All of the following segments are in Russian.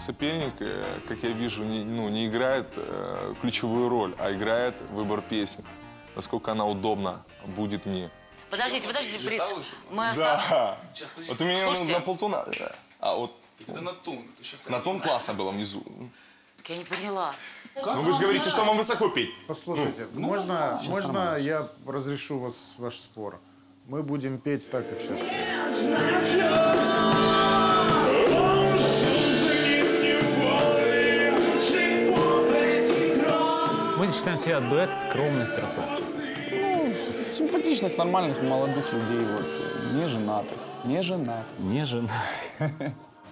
Соперник, э, как я вижу, не, ну, не играет э, ключевую роль, а играет выбор песен. Насколько она удобна будет мне. Подождите, подождите, Бридж. Мы оста- Да. Вот у меня ну, Слушайте. на полтона. А вот Это на тон. Это сейчас на тон классно было внизу. Я не поняла. Ну вы же говорите, что вам высоко петь. Послушайте, можно, можно я разрешу вас ваш спор? Мы будем петь так, как сейчас Мы считаем себя дуэт скромных красавчиков. симпатичных, нормальных, молодых людей, вот, не женатых. Не женатых. Не жена.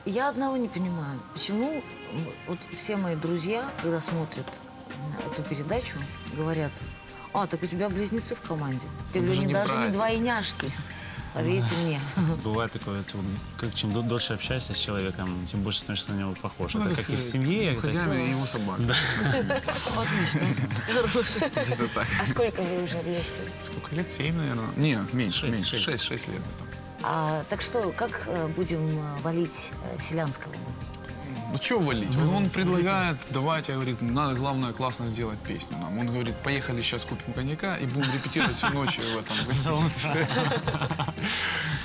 Я одного не понимаю. Почему вот все мои друзья, когда смотрят эту передачу, говорят, а, так у тебя близнецы в команде. Я говорю, не даже не двойняшки. Поверьте мне. Бывает такое, чем дольше общаешься с человеком, тем больше становишься на него похож. Ну, Это как и в семье. это- Хозяин и его собака. Отлично. Хороший. А сколько вы уже вместе? Сколько лет? Семь, наверное. Не, меньше, Шесть, меньше. шесть. Шесть, шесть лет. А, так что, как э, будем э, валить э, Селянского? Ну что валить? Он, он предлагает, давайте, говорит, надо, главное, классно сделать песню нам. Он говорит, поехали сейчас купим коньяка и будем репетировать всю ночь в этом.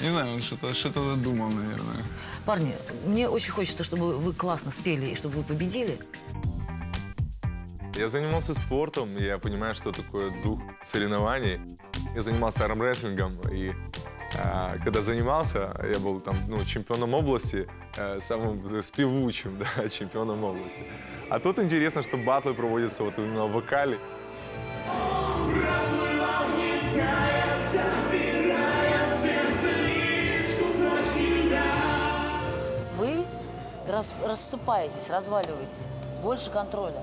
Не знаю, он что-то что задумал, наверное. Парни, мне очень хочется, чтобы вы классно спели и чтобы вы победили. Я занимался спортом, я понимаю, что такое дух соревнований. Я занимался армрестлингом, и когда занимался, я был там, ну, чемпионом области, э, самым спевучим, да, чемпионом области. А тут интересно, что батлы проводятся вот именно в вокале. Вы рас- рассыпаетесь, разваливаетесь. Больше контроля.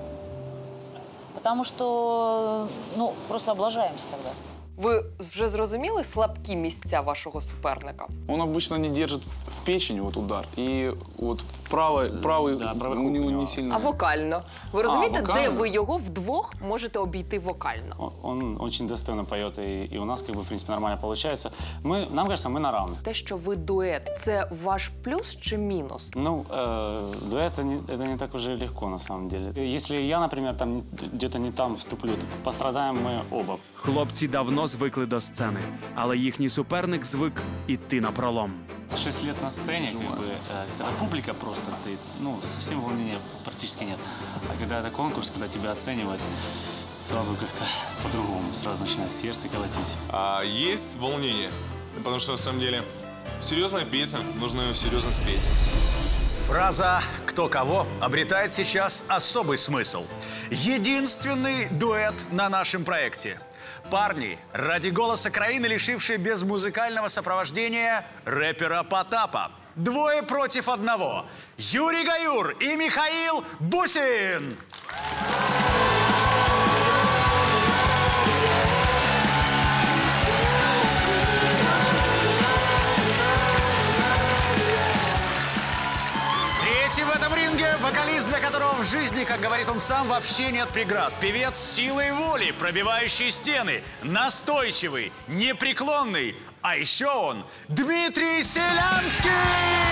Потому что, ну, просто облажаемся тогда. Ви вже зрозуміли слабкі місця вашого суперника? Он обычно не держит в печень вот удар. И вот правый, правый Да, правый у хук него у него. не сильно. А вокально? Ви розумієте, де вокально? ви його вдвох можете обійти вокально? Он- Он очень достойно поет, и, и у нас, как бы, в принципе, нормально получается. Мы, нам кажется, мы на равных. Те, що ви дует, це ваш плюс чи мінус? Ну, э, дуэт это не, это не так уже легко, на самом деле. Если я, например, там где-то не там вступлю, то пострадаем мы оба. Хлопці давно звикли до сцени, але їхній суперник звик іти на пролом. Шесть лет на сцене, как бы, э, когда публика просто стоит, ну, совсем волнения практически нет. А когда это конкурс, когда тебя оценивают, сразу как-то по-другому, сразу начинает сердце колотить. А, есть волнение, потому что на самом деле серьезная песня, нужно ее серьезно спеть. Фраза «кто кого» обретает сейчас особый смысл. Единственный дуэт на нашем проекте. Парни, ради голоса краины, лишившие без музыкального сопровождения рэпера Потапа. Двое против одного. Юрий Гаюр и Михаил Бусин. Вокалист, для которого в жизни, как говорит он сам, вообще нет преград. Певец силой воли, пробивающий стены, настойчивый, непреклонный. А еще он – Дмитрий Селянский!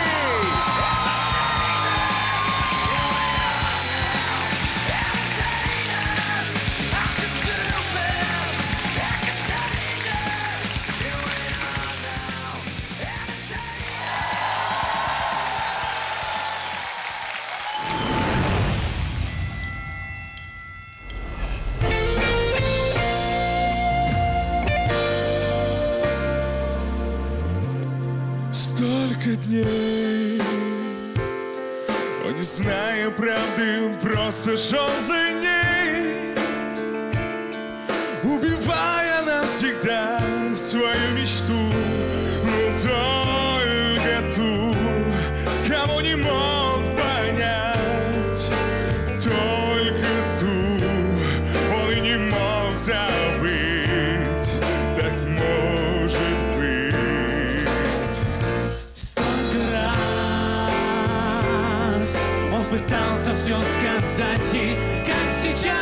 Не зная правды, просто шел за ней Убивая навсегда свою мечту пытался все сказать ей, как сейчас,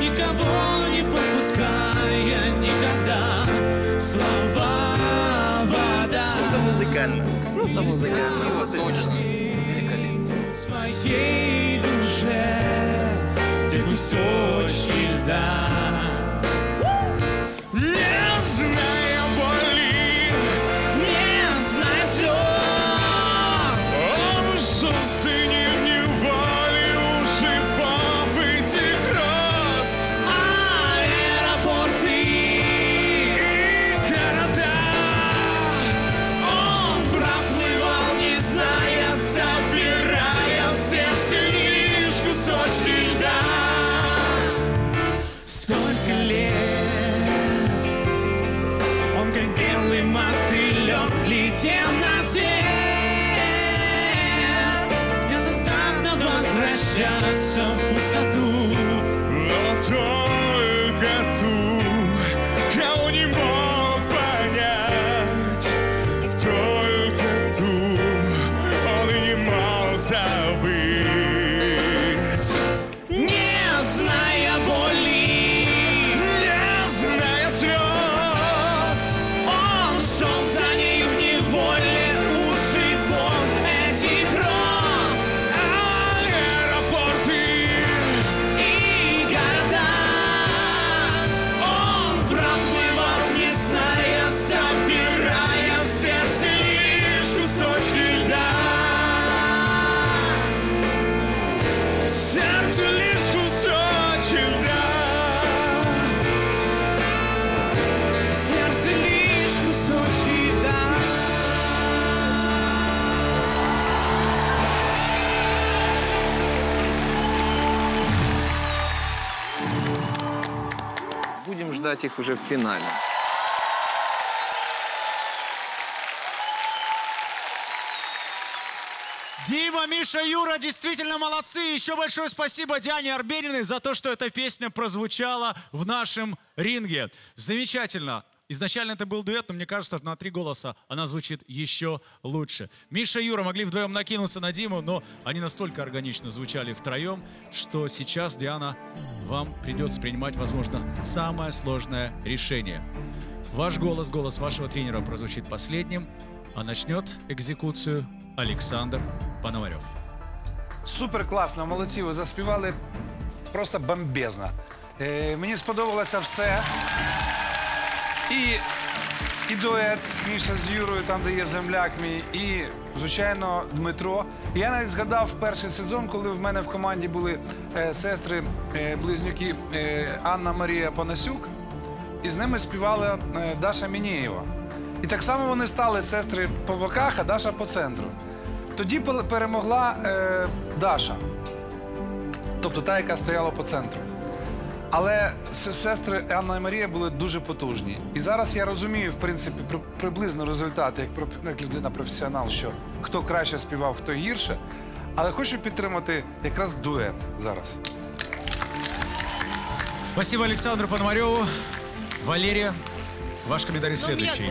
никого не подпуская никогда слова вода. Просто музыкально. Просто музыкально. Точно. Великолепно. своей душе те кусочки дать. Мотылек летел на свет. Это трудно возвращаться в пустоту. Но только Ждать их уже в финале. Дима, Миша, Юра действительно молодцы. Еще большое спасибо Диане Арбениной за то, что эта песня прозвучала в нашем ринге. Замечательно. Изначально это был дуэт, но мне кажется, на три голоса она звучит еще лучше. Миша и Юра могли вдвоем накинуться на Диму, но они настолько органично звучали втроем, что сейчас, Диана, вам придется принимать, возможно, самое сложное решение. Ваш голос, голос вашего тренера прозвучит последним, а начнет экзекуцию Александр Пономарев. Супер класно, молодці, ви заспівали просто бомбезно. Е, мені сподобалося все. І, і дует Міша з Юрою, там, де є земляк мій, і, звичайно, Дмитро. Я навіть згадав перший сезон, коли в мене в команді були е, сестри, е, близнюки е, Анна Марія Панасюк, і з ними співала е, Даша Мінєєва. І так само вони стали сестри по боках, а Даша по центру. Тоді перемогла е, Даша, тобто та, яка стояла по центру. Але сестри Анна і Марія були дуже потужні. І зараз я розумію, в принципі, при- приблизно результат, як, про- як людина професіонал, що хто краще співав, хто гірше. Але хочу підтримати якраз дует зараз. Спасибо Александру Пономареву. Валерия, ваш комментарий следующий.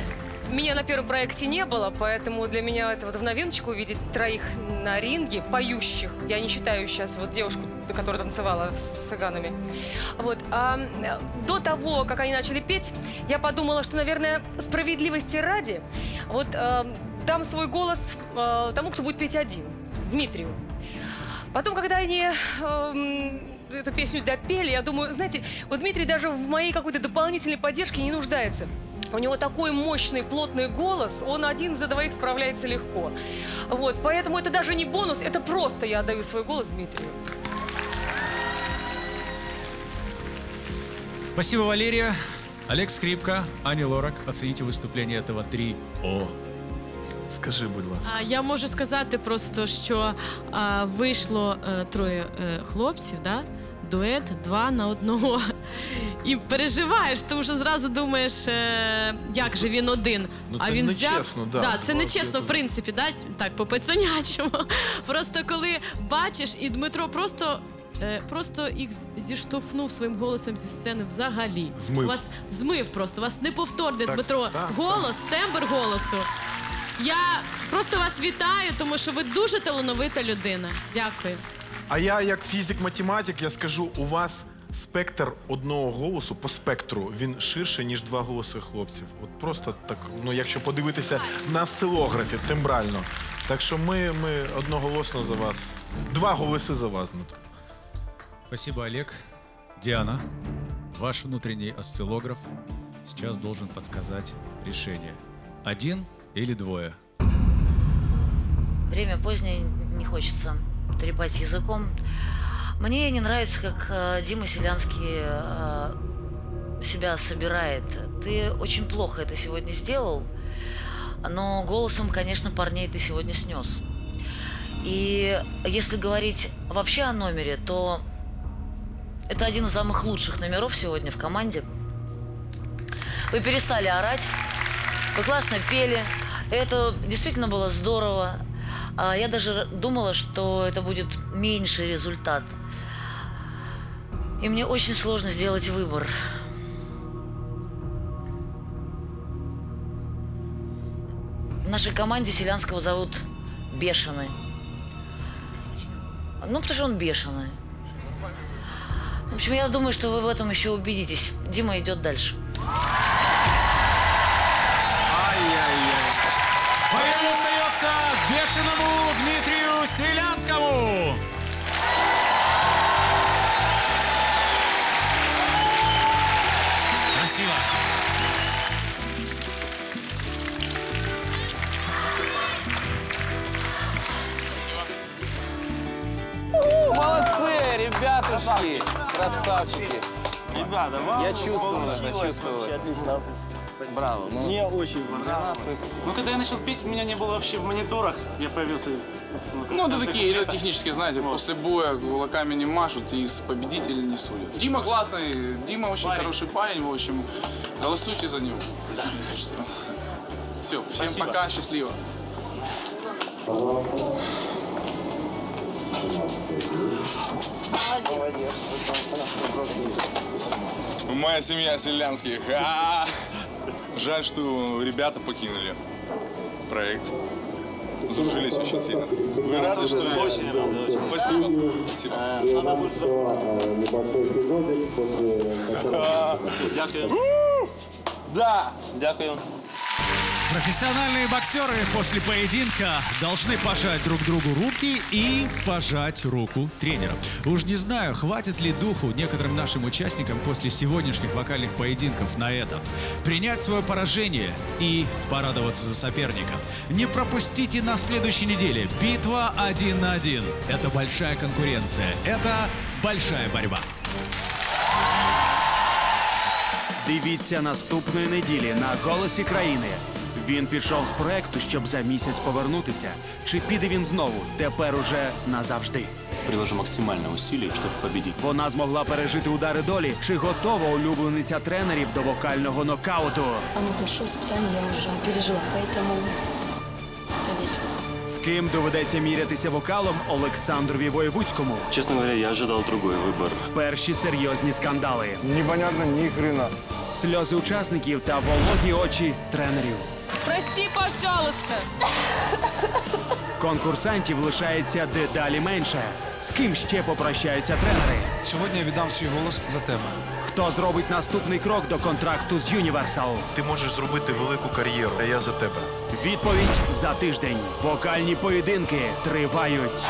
Меня на первом проекте не было, поэтому для меня это вот в новиночку увидеть троих на ринге, поющих. Я не считаю сейчас вот девушку, которая танцевала с цыганами. Вот. А э, до того, как они начали петь, я подумала, что, наверное, справедливости ради, вот э, дам свой голос э, тому, кто будет петь один, Дмитрию. Потом, когда они эм, эту песню допели, я думаю, знаете, вот Дмитрий даже в моей какой-то дополнительной поддержке не нуждается. У него такой мощный, плотный голос, он один за двоих справляется легко. Вот, поэтому это даже не бонус, это просто я отдаю свой голос Дмитрию. Спасибо, Валерия. Олег Скрипка, Аня Лорак. Оцените выступление этого трио. Скажи, будь ласка. А я можу сказати просто, що а, вийшло е, троє е, хлопців, да? дует два на одного. І переживаєш, тому що зразу думаєш, е, як же він один. Ну, а це він нечесно, взяв. да. Да, це Бо нечесно, це- в принципі, да? так, по пацанячому. Просто коли бачиш, і Дмитро просто. е, Просто їх зіштовхнув своїм голосом зі сцени взагалі. Змив. Вас змив просто. Вас неповторний Так, Дмитро. так, Голос, тембр голосу. Я просто вас вітаю, тому що ви дуже талановита людина. Дякую. А я, як фізик-математик, я скажу, у вас спектр одного голосу по спектру він ширше, ніж два голоси хлопців. От просто так, ну якщо подивитися на осцилографі, тембрально. Так що ми, ми одноголосно за вас. Два голоси за вас, Дмитро. Спасибо, Олег. Диана, ваш внутренний осциллограф сейчас должен подсказать решение. Один или двое? Время позднее, не хочется трепать языком. Мне не нравится, как э, Дима Селянский э, себя собирает. Ты очень плохо это сегодня сделал, но голосом, конечно, парней ты сегодня снес. И если говорить вообще о номере, то это один из самых лучших номеров сегодня в команде. Вы перестали орать, вы классно пели, это действительно было здорово. А Я даже думала, что это будет меньший результат. И мне очень сложно сделать выбор. В нашей команде Селянского зовут Бешеный. Ну, потому что он бешеный. В общем, я думаю, что вы в этом еще убедитесь. Дима идет дальше. Остается бешеному Дмитрию Селянскому. Красиво. Молодцы, ребятушки! Красавчики! Ребята, вам Я чувствовал получилось чувствовал. вообще отлично. Браво. Ну, Мне очень понравилось. нас Ну, когда я начал петь, меня не было вообще в мониторах. Я появился... Ну, это такие или технические, знаете, после боя кулаками не машут и с победителей не судят. Дима классный, Дима очень хороший парень, в общем, голосуйте за него. Все, всем Спасибо. пока, счастливо. Моя семья селянских. А! Жаль, что ребята покинули проект. Зажились очень сильно. Вы рады, что ли? Очень рады, очень. Спасибо. Спасибо. Надо будет... Все, дякую. Да. Дякую. Профессиональные боксеры после поединка должны пожать друг другу руки и пожать руку тренера. Уж не знаю, хватит ли духу некоторым нашим участникам после сегодняшних вокальных поединков на это. Принять свое поражение и порадоваться за соперника. Не пропустите на следующей неделе. Битва один на один. Это большая конкуренция. Это большая борьба. Дивіться наступної неділі на голосі країни. Він пішов з проекту, щоб за місяць повернутися. Чи піде він знову? Тепер уже назавжди. Приложу максимальное усилие, чтобы победить. Вона змогла пережити удари долі. Чи готова улюблениця тренерів до вокального нокауту? Оно большое испытание я уже пережила, поэтому победа. З ким доведеться мірятися вокалом Олександрові Воєвудському? Честно говоря, я ожидал другой выбор. Перші серйозні скандали. Непонятно ни хрена. Сльози учасників та вологі очі тренерів. Прости, пожалуйста. Конкурсантів лишається дедалі менше. З ким ще попрощаються тренери? Сьогодні я віддам свій голос за тебе. Хто зробить наступний крок до контракту з Universal? Ти можеш зробити велику кар'єру, а я за тебе. Відповідь за тиждень. Вокальні поєдинки тривають.